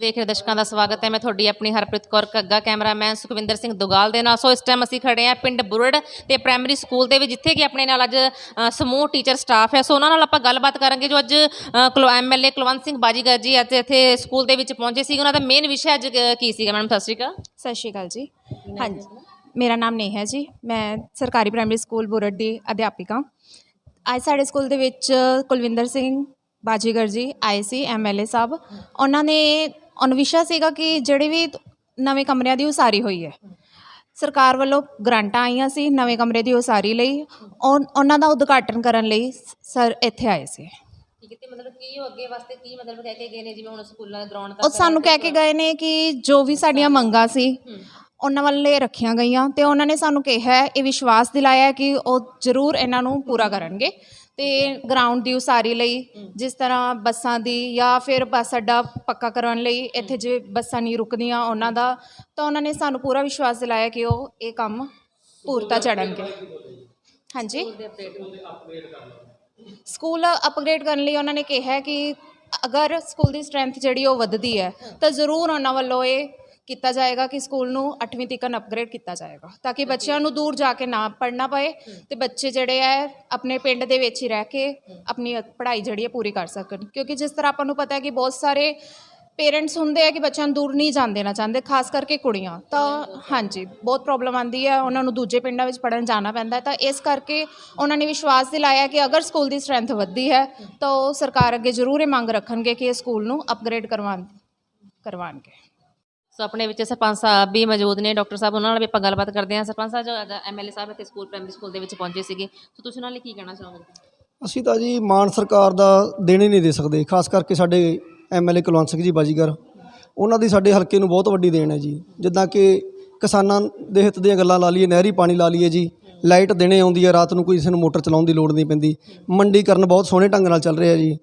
ਦੇਖ ਰਹੇ ਦਰਸ਼ਕਾਂ ਦਾ ਸਵਾਗਤ ਹੈ। ਮੈਂ ਤੁਹਾਡੀ ਆਪਣੀ ਹਰਪ੍ਰੀਤ ਕੌਰ ਕੱਗਾ ਕੈਮਰਾਮੈਨ ਸੁਖਵਿੰਦਰ ਸਿੰਘ ਦੁਗਾਲ ਦੇ ਨਾਲ। ਸੋ ਇਸ ਟਾਈਮ ਅਸੀਂ ਖੜੇ ਹਾਂ ਪਿੰਡ ਬੁਰੜ ਤੇ ਪ੍ਰਾਇਮਰੀ ਸਕੂਲ ਦੇ ਵਿੱਚ, ਜਿੱਥੇ ਕਿ ਆਪਣੇ ਨਾਲ ਅੱਜ ਸਮੂਹ ਟੀਚਰ ਸਟਾਫ ਹੈ। ਸੋ ਉਹਨਾਂ ਨਾਲ ਆਪਾਂ ਗੱਲਬਾਤ ਕਰਾਂਗੇ, ਜੋ ਅੱਜ ਐਮਐਲਏ ਕੁਲਵੰਤ ਸਿੰਘ ਬਾਜੀਗਰ ਜੀ ਅੱਜ ਇੱਥੇ ਸਕੂਲ ਦੇ ਵਿੱਚ ਪਹੁੰਚੇ ਸੀ ਉਹਨਾਂ ਦਾ ਮੇਨ ਵਿਸ਼ਾ ਅੱਜ ਕੀ ਸੀਗਾ? ਮੈਡਮ ਸਤਿ ਸ਼੍ਰੀ ਅਕਾਲ। ਸਤਿ ਸ਼੍ਰੀ ਅਕਾਲ ਜੀ। ਹਾਂਜੀ, ਮੇਰਾ ਨਾਮ ਨੇਹਾ ਜੀ। ਮੈਂ ਸਰਕਾਰੀ ਪ੍ਰਾਇਮਰੀ ਸਕੂਲ ਬੁਰੜ ਦੀ ਅਧਿਆਪਿਕਾ। ਅੱਜ ਸਾਡੇ ਸਕੂਲ ਦੇ ਵਿੱਚ ਕੁਲਵਿੰਦਰ ਸਿੰਘ ਬਾਜੀਗਰ ਜੀ ਆਏ ਸੀ ਐਮਐਲਏ ਸਾਹਿਬ। ਉਹਨਾਂ ਨੇ ਅਨੁਵਿਸ਼ਾ ਸੀਗਾ ਕਿ ਜਿਹੜੇ ਵੀ ਨਵੇਂ ਕਮਰਿਆਂ ਦੀ ਉਸਾਰੀ ਹੋਈ ਹੈ। ਸਰਕਾਰ ਵੱਲੋਂ ਗ੍ਰਾਂਟਾਂ ਆਈਆਂ ਸੀ ਨਵੇਂ ਕਮਰੇ ਦੀ ਉਸਾਰੀ ਲਈ। ਔਰ ਉਹਨਾਂ ਦਾ ਉਦਘਾਟਨ ਕਰਨ ਲਈ ਸਰ ਇੱਥੇ ਆਏ ਸੀ। ਠੀਕ ਹੈ ਤੇ ਮਤਲਬ ਕੀ ਉਹ ਅੱਗੇ ਵਾਸਤੇ ਕੀ ਮਤਲਬ ਕਹਿ ਕੇ ਗਏ ਨੇ? ਜਿਵੇਂ ਹੁਣ ਸਕੂਲਾਂ ਦੇ ਗਰਾਊਂਡ ਉਹ ਸਾਨੂੰ ਕਹਿ ਕੇ ਗਏ ਨੇ ਕਿ ਜੋ ਵੀ ਸਾਡੀਆਂ ਮੰਗਾਂ ਸੀ ਉਹਨਾਂ ਵੱਲੇ ਰੱਖੀਆਂ ਗਈਆਂ ਤੇ ਉਹਨਾਂ ਨੇ ਸਾਨੂੰ ਕਿਹਾ ਇਹ ਵਿਸ਼ਵਾਸ ਦਿਲਾਇਆ ਕਿ ਉਹ ਜ਼ਰੂਰ ਇਹਨਾਂ ਨੂੰ ਪੂਰਾ ਕਰਨਗੇ ਤੇ ਗਰਾਊਂਡ ਦੀ ਉਸਾਰੀ ਲਈ, ਜਿਸ ਤਰ੍ਹਾਂ ਬੱਸਾਂ ਦੀ ਜਾਂ ਫਿਰ ਬੱਸ ਅੱਡਾ ਪੱਕਾ ਕਰਨ ਲਈ ਇੱਥੇ ਜੇ ਬੱਸਾਂ ਨਹੀਂ ਰੁਕਦੀਆਂ ਉਹਨਾਂ ਦਾ, ਤਾਂ ਉਹਨਾਂ ਨੇ ਸਾਨੂੰ ਪੂਰਾ ਵਿਸ਼ਵਾਸ ਦਿਲਾਇਆ ਕਿ ਉਹ ਇਹ ਕੰਮ ਪੂਰਤਾ ਚੜਨਗੇ ਹਾਂਜੀ। ਸਕੂਲ ਅਪਗ੍ਰੇਡ ਕਰਨ ਲਈ ਉਹਨਾਂ ਨੇ ਕਿਹਾ ਕਿ ਅਗਰ ਸਕੂਲ ਦੀ ਸਟਰੈਂਥ ਜਿਹੜੀ ਉਹ ਵੱਧਦੀ ਹੈ, ਤਾਂ ਜ਼ਰੂਰ ਉਹਨਾਂ ਵੱਲੋਂ ਇਹ ਕੀਤਾ ਜਾਏਗਾ ਕਿ ਸਕੂਲ ਨੂੰ 8ਵੀਂ ਤੱਕ ਅਪਗ੍ਰੇਡ ਕੀਤਾ ਜਾਏਗਾ, ਤਾਂ ਕਿ ਬੱਚਿਆਂ ਨੂੰ ਦੂਰ ਜਾ ਕੇ ਨਾ ਪੜ੍ਹਨਾ ਪਏ ਤੇ ਬੱਚੇ ਜਿਹੜੇ ਹੈ ਆਪਣੇ ਪਿੰਡ ਦੇ ਵਿੱਚ ਹੀ ਰਹਿ ਕੇ ਆਪਣੀ ਪੜ੍ਹਾਈ ਜਿਹੜੀ ਹੈ ਪੂਰੀ ਕਰ ਸਕਣ। ਕਿਉਂਕਿ ਜਿਸ ਤਰ੍ਹਾਂ ਆਪਾਂ ਨੂੰ ਪਤਾ ਹੈ ਕਿ ਬਹੁਤ ਸਾਰੇ ਪੇਰੈਂਟਸ ਹੁੰਦੇ ਆ ਕਿ ਬੱਚਿਆਂ ਨੂੰ ਦੂਰ ਨਹੀਂ ਜਾਣ ਦੇਣਾ ਚਾਹੁੰਦੇ, ਖਾਸ ਕਰਕੇ ਕੁੜੀਆਂ। ਤਾਂ ਹਾਂਜੀ, ਬਹੁਤ ਪ੍ਰੋਬਲਮ ਆਉਂਦੀ ਹੈ ਉਹਨਾਂ ਨੂੰ ਦੂਜੇ ਪਿੰਡਾਂ ਵਿੱਚ ਪੜਨ ਜਾਣਾ ਪੈਂਦਾ ਤਾਂ ਇਸ ਕਰਕੇ ਉਹਨਾਂ ਨੇ ਵਿਸ਼ਵਾਸ ਦਿਲਾਇਆ ਕਿ ਅਗਰ ਸਕੂਲ ਦੀ ਸਟਰੈਂਥ ਵੱਧਦੀ ਹੈ, ਤਾਂ ਉਹ ਸਰਕਾਰ ਅੱਗੇ ਜ਼ਰੂਰ ਇਹ ਮੰਗ ਰੱਖਣਗੇ ਕਿ ਇਹ ਸਕੂਲ ਨੂੰ ਅਪਗ੍ਰੇਡ ਕਰਵਾਉਣ, ਕਰਵਾਉਣਗੇ। ਸੋ ਆਪਣੇ ਵਿੱਚ ਸਰਪੰਚ ਸਾਹਿਬ ਵੀ ਮੌਜੂਦ ਨੇ, ਡਾਕਟਰ ਸਾਹਿਬ ਉਹਨਾਂ ਨਾਲ ਵੀ ਆਪਾਂ ਗੱਲਬਾਤ ਕਰਦੇ ਹਾਂ। ਸਰਪੰਚ ਸਾਹਿਬ, ਜੋ ਅੱਜ ਐਮਐਲਏ ਸਾਹਿਬ ਇੱਥੇ ਸਕੂਲ, ਪ੍ਰਾਇਮਰੀ ਸਕੂਲ ਦੇ ਵਿੱਚ ਪਹੁੰਚੇ ਸੀਗੇ। ਸੋ ਤੁਸੀਂ ਉਹਨਾਂ ਲਈ ਕੀ ਕਹਿਣਾ ਚਾਹੋਗੇ? ਅਸੀਂ ਤਾਂ ਜੀ ਮਾਨ ਸਰਕਾਰ ਦਾ ਦੇਣ ਹੀ ਨਹੀਂ ਦੇ ਸਕਦੇ, ਖਾਸ ਕਰਕੇ ਸਾਡੇ ਐਮਐਲਏ ਕੁਲਵੰਤ ਸਿੰਘ ਜੀ ਬਾਜੀਗਰ। ਉਹਨਾਂ ਦੀ ਸਾਡੇ ਹਲਕੇ ਨੂੰ ਬਹੁਤ ਵੱਡੀ ਦੇਣ ਹੈ ਜੀ। ਜਿੱਦਾਂ ਕਿ ਕਿਸਾਨਾਂ ਦੇ ਹਿੱਤ ਦੀਆਂ ਗੱਲਾਂ ਲਾ ਲਈਏ, ਨਹਿਰੀ ਪਾਣੀ ਲਾ ਲਈਏ ਜੀ। ਲਾਈਟ ਦੇਣੇ ਆਉਂਦੀ ਹੈ, ਰਾਤ ਨੂੰ ਕੋਈ ਕਿਸੇ ਨੂੰ ਮੋਟਰ ਚਲਾਉਣ ਦੀ ਲੋੜ ਨਹੀਂ ਪੈਂਦੀ। ਮੰਡੀਕਰਨ ਬਹੁਤ ਸੋਹਣੇ ਢੰਗ ਨਾਲ ਚੱਲ ਰਿਹਾ ਜੀ।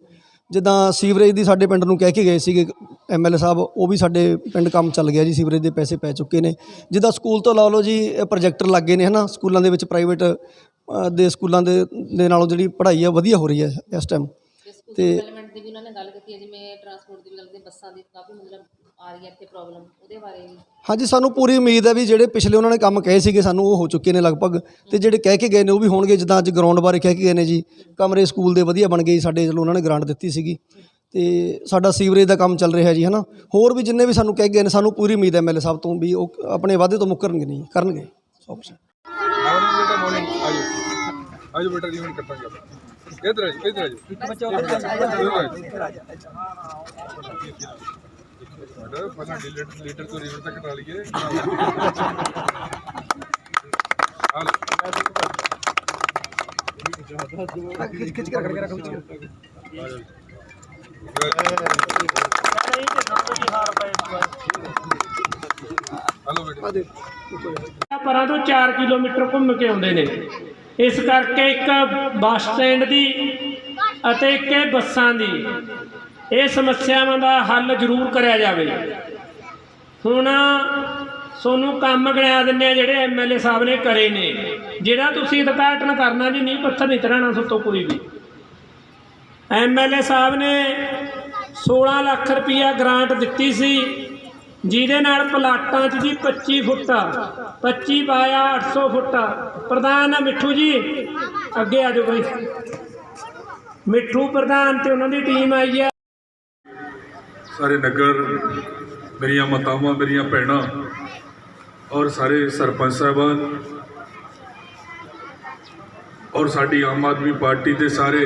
ਜਿੱਦਾਂ ਸੀਵਰੇਜ ਦੀ ਸਾਡੇ ਪਿੰਡ ਨੂੰ ਕਹਿ ਕੇ ਗਏ ਸੀਗੇ ਐਮਐਲਏ ਸਾਹਿਬ ਉਹ ਵੀ ਸਾਡੇ ਪਿੰਡ ਕੰਮ ਚੱਲ ਗਿਆ ਜੀ ਸੀਵਰੇਜ ਦੇ ਪੈਸੇ ਪੈ ਚੁੱਕੇ ਨੇ। ਜਿੱਦਾਂ ਸਕੂਲ ਤੋਂ ਲਾ ਲਓ ਜੀ ਪ੍ਰੋਜੈਕਟਰ ਲੱਗੇ ਨੇ ਹਨਾ ਸਕੂਲਾਂ ਦੇ ਵਿੱਚ ਪ੍ਰਾਈਵੇਟ ਦੇ ਸਕੂਲਾਂ ਦੇ ਦੇ ਨਾਲੋਂ ਜਿਹੜੀ ਪੜ੍ਹਾਈ ਆ ਵਧੀਆ ਹੋ ਰਹੀ ਹੈ ਇਸ ਟਾਈਮ ਤੇ ਡਿਵੈਲਪਮੈਂਟ ਦੀ ਵੀ ਉਹਨਾਂ ਨੇ ਗੱਲ ਕੀਤੀ ਹੈ ਜਿਵੇਂ ਟਰਾਂਸਪੋਰਟ ਦੀ ਵੀ ਗੱਲ ਕੀਤੀ ਬੱਸਾਂ ਦੀ ਕਾਫੀ ਮਤਲਬ ਆ ਰਹੀ ਹੈ ਇੱਥੇ ਪ੍ਰੋਬਲਮ ਉਹਦੇ ਬਾਰੇ ਵੀ। ਹਾਂਜੀ ਸਾਨੂੰ ਪੂਰੀ ਉਮੀਦ ਹੈ ਵੀ ਜਿਹੜੇ ਪਿਛਲੇ ਉਹਨਾਂ ਨੇ ਕੰਮ ਕਹੇ ਸੀਗੇ ਸਾਨੂੰ ਉਹ ਹੋ ਚੁੱਕੇ ਨੇ ਲਗਭਗ। ਤੇ ਜਿਹੜੇ ਕਹਿ ਕੇ ਗਏ ਨੇ ਉਹ ਵੀ ਹੋਣਗੇ ਜਿੱਦਾਂ ਅੱਜ ਗਰਾਊਂਡ ਬਾਰੇ ਕਹਿ ਕੇ ਗਏ ਨੇ ਜੀ ਕਮਰੇ ਸਕੂਲ ਦੇ ਵਧੀਆ ਬਣ ਗਏ ਸਾਡੇ ਚਲੋ ਉਹਨਾਂ ਨੇ ਗ੍ਰਾਂਟ ਦਿੱਤੀ ਸੀਗੀ। ਤੇ ਸਾਡਾ ਸੀਵਰੇਜ ਦਾ ਕੰਮ ਚੱਲ ਰਿਹਾ ਜੀ ਹਨਾ? ਹੋਰ ਵੀ ਜਿੰਨੇ ਵੀ ਸਾਨੂੰ ਕਹਿ ਕੇ ਗਏ ਨੇ ਸਾਨੂੰ ਪੂਰੀ ਉਮੀਦ ਹੈ ਐਮਐਲਏ ਸਾਹਿਬ ਤੋਂ ਵੀ ਉਹ ਆਪਣੇ ਵਾਅਦੇ ਤੋਂ ਮੁੱਕਰਨਗੇ ਨਹੀਂ ਕਰਨਗੇ। 100% ਮਾਰਨਿੰਗ ਬੇਟਾ ਮਾਰਨਿੰਗ ਆਜੋ ਆਜੋ ਬੇਟਾ ਰੀਵਨ ਕੱਟਾਂਗੇ ਆਪਾਂ। ਇਧਰ ਆਜੋ ਇਧਰ ਆਜੋ। ਬੱਚਾ ਉਧਰ ਆ ਬੇਟਾ ਪਹਿਲਾਂ ਲੀਟਰ ਲੀਟਰ ਤੋਂ ਰੀਵਨ ਤੱਕ ਕਟਾ ਲਈਏ। ਹਾਲ ਖਿੱਚ ਖਿੱਚ ਕੇ ਰੱਖ ਕੇ ਰੱਖ। ਹਲੋ ਬੇਟਾ ਪਰਾਂ ਤੋਂ 4 ਕਿਲੋਮੀਟਰ ਘੁੰਮ ਕੇ ਆਉਂਦੇ ਨੇ। ਇਸ ਕਰਕੇ ਇੱਕ ਬੱਸ ਸਟੈਂਡ ਦੀ ਅਤੇ ਇੱਕ ਬੱਸਾਂ ਦੀ ਇਹ ਸਮੱਸਿਆਵਾਂ ਦਾ ਹੱਲ ਜ਼ਰੂਰ ਕਰਿਆ ਜਾਵੇ। ਹੁਣ ਸੋਨੂੰ ਕੰਮ ਗਿਣਾ ਦਿੰਨੇ ਆ ਜਿਹੜੇ ਐਮਐਲਏ ਸਾਹਿਬ ਨੇ ਕਰੇ ਨੇ। ਜਿਹੜਾ ਤੁਸੀਂ ਉਦਘਾਟਨ ਕਰਨਾ ਜੀ, ਨਹੀਂ ਪੱਥਰ ਨਹੀਂ ਤਰ੍ਹਾਂ ਤੋਂ ਕੋਈ ਵੀ। ਐਮਐਲਏ ਸਾਹਿਬ ਨੇ 16 ਲੱਖ ਰੁਪਈਆ ਗ੍ਰਾਂਟ ਦਿੱਤੀ ਸੀ, ਜਿਹਦੇ ਨਾਲ ਪਲਾਟਾਂ 'ਚ ਜੀ 25 ਫੁੱਟ 25 ਪਾਇਆ 800 ਫੁੱਟ। ਪ੍ਰਧਾਨ ਆ ਮਿੱਠੂ ਜੀ, ਅੱਗੇ ਆ ਜਾਓ ਬਈ। ਮਿੱਠੂ ਪ੍ਰਧਾਨ ਤੇ ਉਹਨਾਂ ਦੀ ਟੀਮ ਆਈ ਹੈ ਸਾਰੇ ਨਗਰ, ਮੇਰੀਆਂ ਮਾਤਾਵਾਂ, ਮੇਰੀਆਂ ਭੈਣਾਂ ਔਰ ਸਾਰੇ ਸਰਪੰਚ ਸਾਹਿਬਾਨ ਔਰ ਸਾਡੀ ਆਮ ਆਦਮੀ ਪਾਰਟੀ ਦੇ ਸਾਰੇ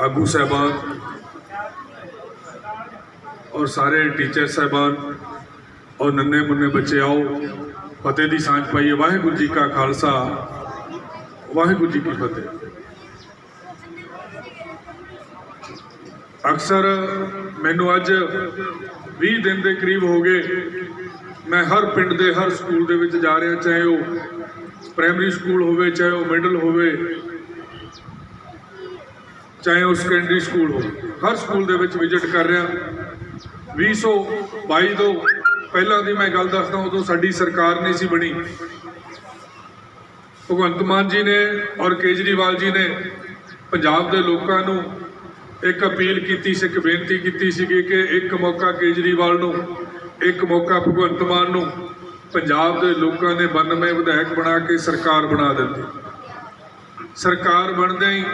ਆਗੂ ਸਾਹਿਬਾਨ ਔਰ ਸਾਰੇ ਟੀਚਰ ਸਾਹਿਬਾਨ ਔਰ ਨੰਨੇ ਮੁੰਨੇ ਬੱਚੇ ਆਓ ਫਤਿਹ ਦੀ ਸਾਂਝ ਪਾਈਏ ਵਾਹਿਗੁਰੂ ਜੀ ਕਾ ਖਾਲਸਾ ਵਾਹਿਗੁਰੂ ਜੀ ਕੀ ਫਤਿਹ ਅਕਸਰ ਮੈਨੂੰ ਅੱਜ 20 ਦਿਨ ਦੇ ਕਰੀਬ ਹੋ ਗਏ ਮੈਂ ਹਰ ਪਿੰਡ ਦੇ ਹਰ ਸਕੂਲ ਦੇ ਵਿੱਚ ਜਾ ਰਿਹਾ ਚਾਹੇ ਉਹ ਪ੍ਰਾਇਮਰੀ ਸਕੂਲ ਹੋਵੇ ਚਾਹੇ ਉਹ ਮਿਡਲ ਹੋਵੇ ਚਾਹੇ ਉਹ ਸੈਕੰਡਰੀ ਸਕੂਲ ਹੋਵੇ। ਹਰ ਸਕੂਲ ਦੇ ਵਿੱਚ ਵਿਜ਼ਿਟ ਕਰ ਰਿਹਾ। 2022 ਤੋਂ ਪਹਿਲਾਂ ਦੀ ਮੈਂ ਗੱਲ ਦੱਸਦਾ, ਉਦੋਂ ਸਾਡੀ ਸਰਕਾਰ ਨਹੀਂ ਸੀ ਬਣੀ। ਭਗਵੰਤ ਮਾਨ ਜੀ ਨੇ ਔਰ ਕੇਜਰੀਵਾਲ ਜੀ ਨੇ ਪੰਜਾਬ ਦੇ ਲੋਕਾਂ ਨੂੰ ਇੱਕ ਅਪੀਲ ਕੀਤੀ ਸੀ, ਇੱਕ ਬੇਨਤੀ ਕੀਤੀ ਸੀਗੀ ਕਿ ਇੱਕ ਮੌਕਾ ਕੇਜਰੀਵਾਲ ਨੂੰ, ਇੱਕ ਮੌਕਾ ਭਗਵੰਤ ਮਾਨ ਨੂੰ ਪੰਜਾਬ ਦੇ ਲੋਕਾਂ ਨੇ 92 ਵਿਧਾਇਕ ਬਣਾ ਕੇ ਸਰਕਾਰ ਬਣਾ ਦਿੱਤੀ। ਸਰਕਾਰ ਬਣਦੇ ਹੀ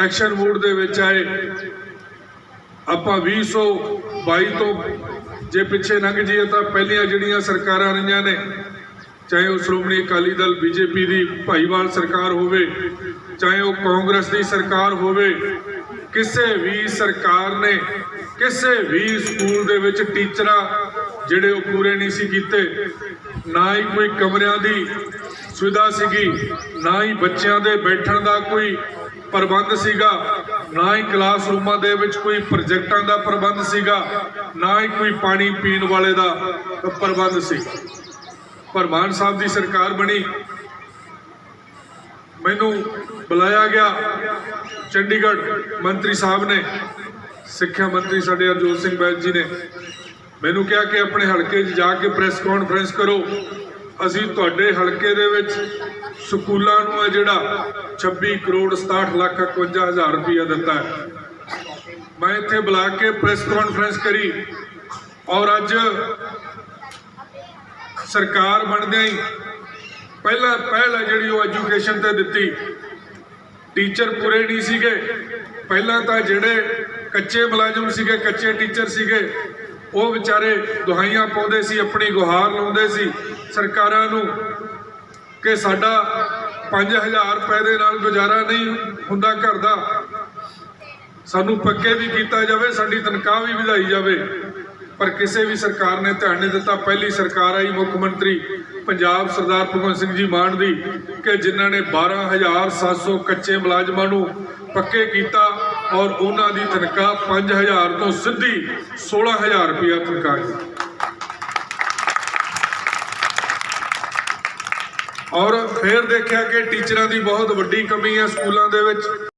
ਐਕਸ਼ਨ ਮੂਡ ਦੇ ਵਿੱਚ ਆਏ। ਆਪਾਂ 2022 ਤੋਂ ਜੇ ਪਿੱਛੇ ਲੰਘ ਜਾਈਏ ਤਾਂ ਪਹਿਲੀਆਂ ਜਿਹੜੀਆਂ ਸਰਕਾਰਾਂ ਰਹੀਆਂ ਨੇ, ਚਾਹੇ ਉਹ ਸ਼੍ਰੋਮਣੀ ਅਕਾਲੀ ਦਲ, ਬੀਜੇਪੀ ਦੀ ਭਾਈਵਾਲ ਸਰਕਾਰ ਹੋਵੇ, ਚਾਹੇ ਉਹ ਕਾਂਗਰਸ ਦੀ ਸਰਕਾਰ ਹੋਵੇ, ਕਿਸੇ ਵੀ ਸਰਕਾਰ ਨੇ, ਕਿਸੇ ਵੀ ਸਕੂਲ ਦੇ ਵਿੱਚ ਟੀਚਰਾਂ ਜਿਹੜੇ ਉਹ ਪੂਰੇ ਨਹੀਂ ਸੀ ਕੀਤੇ, ਨਾ ਹੀ ਕੋਈ ਕਮਰਿਆਂ ਦੀ ਸੁਵਿਧਾ ਸੀਗੀ, ਨਾ ਹੀ ਬੱਚਿਆਂ ਦੇ ਬੈਠਣ ਦਾ ਕੋਈ ਪ੍ਰਬੰਧ ਸੀਗਾ। ਨਾ ਹੀ ਕਲਾਸਰੂਮਾਂ ਦੇ ਵਿੱਚ ਕੋਈ ਪ੍ਰੋਜੈਕਟਾਂ ਦਾ ਪ੍ਰਬੰਧ ਸੀਗਾ, ਨਾ ਹੀ ਕੋਈ ਪਾਣੀ ਪੀਣ ਵਾਲੇ ਦਾ ਪ੍ਰਬੰਧ ਸੀ। ਪਰ ਮਾਨ ਸਾਹਿਬ ਦੀ ਸਰਕਾਰ ਬਣੀ। ਮੈਨੂੰ ਬੁਲਾਇਆ ਗਿਆ। ਚੰਡੀਗੜ੍ਹ ਮੰਤਰੀ ਸਾਹਿਬ ਨੇ, ਸਿੱਖਿਆ ਮੰਤਰੀ ਸਾਡੇ ਹਰਜੋਤ ਸਿੰਘ ਬੈਂਸ ਜੀ ਨੇ। ਮੈਨੂੰ ਕਿਹਾ ਕਿ ਆਪਣੇ ਹਲਕੇ 'ਚ ਜਾ ਕੇ ਪ੍ਰੈਸ ਕਾਨਫਰੰਸ ਕਰੋ। ਅਸੀਂ ਤੁਹਾਡੇ ਹਲਕੇ ਦੇ ਵਿੱਚ ਸਕੂਲਾਂ ਨੂੰ ਹੈ ਜਿਹੜਾ 26 ਕਰੋੜ 67 ਲੱਖ 51 ਹਜ਼ਾਰ ਰੁਪਇਆ ਦਿੱਤਾ ਹੈ। ਮੈਂ ਇੱਥੇ ਬੁਲਾ ਕੇ ਪ੍ਰੈਸ ਕਾਨਫਰੰਸ ਕਰੀ ਔਰ ਅੱਜ ਸਰਕਾਰ ਬਣਦਿਆਂ ਹੀ ਪਹਿਲਾ ਪਹਿਲ ਹੈ ਜਿਹੜੀ ਉਹ ਐਜੂਕੇਸ਼ਨ ਤੇ ਦਿੱਤੀ। ਟੀਚਰ ਪੂਰੇ ਨਹੀਂ ਸੀਗੇ। ਪਹਿਲਾਂ ਤਾਂ ਜਿਹੜੇ ਕੱਚੇ ਮੁਲਾਜ਼ਮ ਸੀਗੇ, ਕੱਚੇ ਟੀਚਰ ਸੀਗੇ, ਉਹ ਵਿਚਾਰੇ ਦੁਹਾਈਆਂ ਪਾਉਂਦੇ ਸੀ, ਆਪਣੀ ਗੁਹਾਰ ਲਾਉਂਦੇ ਸੀ। ਸਰਕਾਰਾਂ ਨੂੰ ਕਿ ਸਾਡਾ 5000 ਰੁਪਏ ਦੇ ਨਾਲ ਗੁਜ਼ਾਰਾ ਨਹੀਂ ਹੁੰਦਾ ਘਰ ਦਾ। ਸਾਨੂੰ ਪੱਕੇ ਵੀ ਕੀਤਾ ਜਾਵੇ, ਸਾਡੀ ਤਨਖਾਹ ਵੀ ਵਧਾਈ ਜਾਵੇ। ਪਰ ਕਿਸੇ ਵੀ ਸਰਕਾਰ ਨੇ ਧਿਆਨ ਨਹੀਂ ਦਿੱਤਾ। ਪਹਿਲੀ ਸਰਕਾਰ ਆਈ ਮੁੱਖ ਮੰਤਰੀ ਪੰਜਾਬ ਸਰਦਾਰ ਭਗਵੰਤ ਸਿੰਘ ਜੀ ਮਾਨ ਦੀ ਕਿ ਜਿਨ੍ਹਾਂ ਨੇ 12700 ਕੱਚੇ ਮੁਲਾਜ਼ਮਾਂ ਨੂੰ ਪੱਕੇ ਕੀਤਾ ਔਰ ਉਹਨਾਂ ਦੀ ਤਨਖਾਹ 5000 ਤੋਂ ਸਿੱਧੀ 16000 ਰੁਪਇਆ ਤਨਖਾਹ ਔਰ ਫਿਰ ਦੇਖਿਆ ਕਿ ਟੀਚਰਾਂ ਦੀ ਬਹੁਤ ਵੱਡੀ ਕਮੀ ਹੈ ਸਕੂਲਾਂ ਦੇ ਵਿੱਚ।